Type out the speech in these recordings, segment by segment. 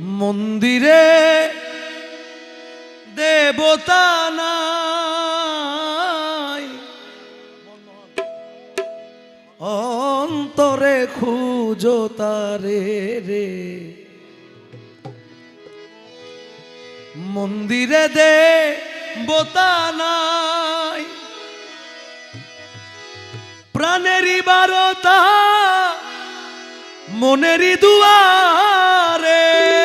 মন্দিরে দেবতা নাই। অন্তরে খুঁজো তারে রে। মন্দিরে দে নাই। প্রাণেরই বারতা মনেরই দুয়ারে।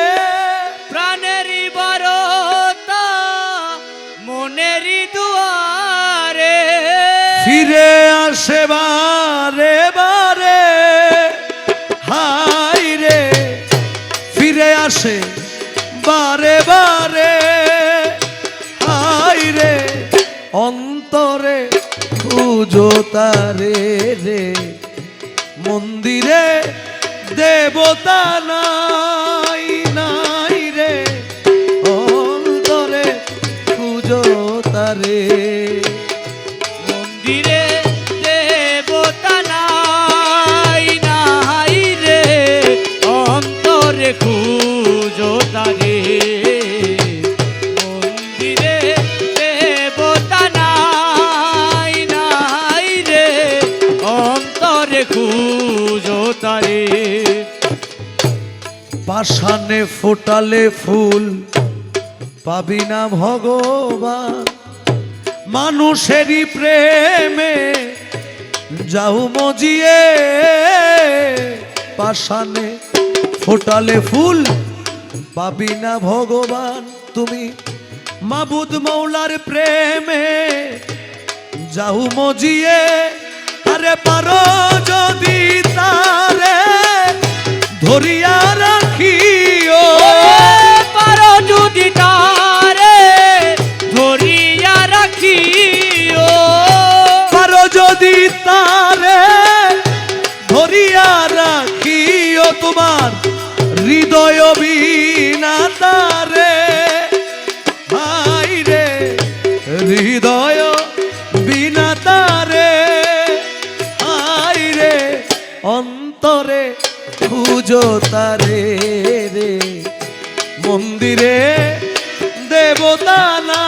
আসে বারে বারে হাই রে, ফিরে আসে বারে বারে হাই রে, অন্তরে খুঁজো তারে রে, মন্দিরে দেবতা নাই। পাষাণে ফোটালে ফুল। পাবি না ভগবান, মানুষেরই প্রেমে। যাও মজিয়ে পাষাণে ফোটালে ফুল। পাবি না ভগবান, তুমি মাবুদ মৌলার প্রেমে। যাও মজিয়ে, আরে পারো যদি তারে ধরিয়া হৃদয় বিনা তারে ভাই রে হৃদয় বিনা তারে আই রে অন্তরে খুঁজো তারে রে। মন্দিরে দেবতা নাই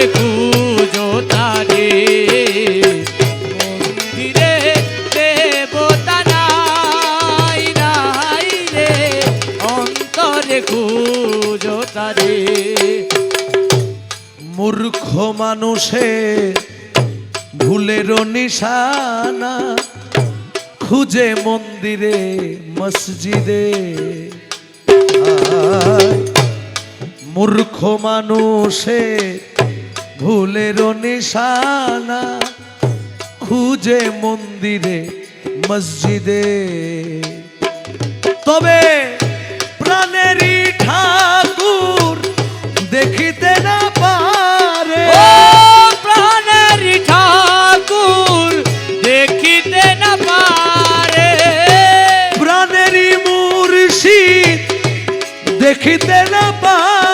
অন্তরে খুঁজো তারে মন্দিরে দেবতা নাই নাই রে, অন্তরে তারে। মূর্খ মানুষের ভুলেরও নিশানা, খুঁজে মন্দিরে, মসজিদে। মূর্খ মানুষে ভুলেরও নিশানা খুঁজে মন্দিরে মসজিদে। তবে প্রাণেরই ঠাকুর দেখিতে না পারে। ও প্রাণের ঠাকুর দেখিতে না পারে। প্রাণেরই মুর্শিদ দেখিতে না পারে।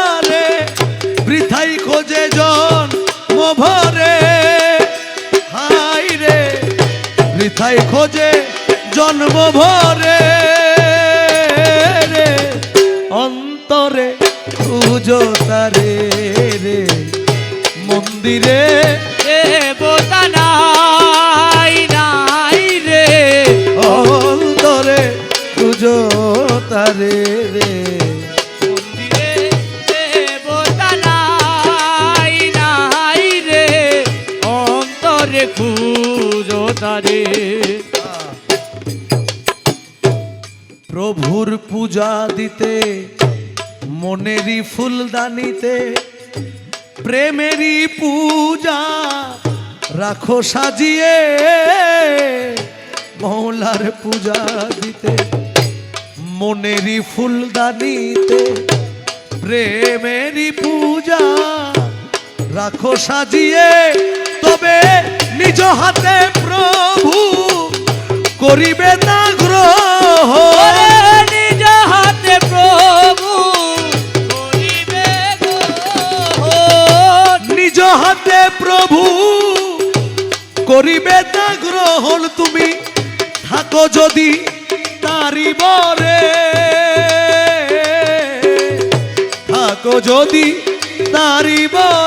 জন্ম ভরে রে অন্তরে খুঁজো তারে রে। মন্দিরে দেবতা নাই নাই রে। অন্তরে তারে রে। খুঁজো তারে পূজা দিতে, মনেরই ফুলদানিতে, প্রেমেরই পূজা রাখো সাজিয়ে মৌলার পূজা দিতে, মনেরই ফুলদানিতে, প্রেমেরই পূজা রাখো সাজিয়ে। তবে নিজ হাতে প্রভু করিবে না গ্রহ হাতে প্রভু করিবে তা গ্রহণ তুমি। থাকো যদি তারি বরে। থাকো যদি তারি বরে।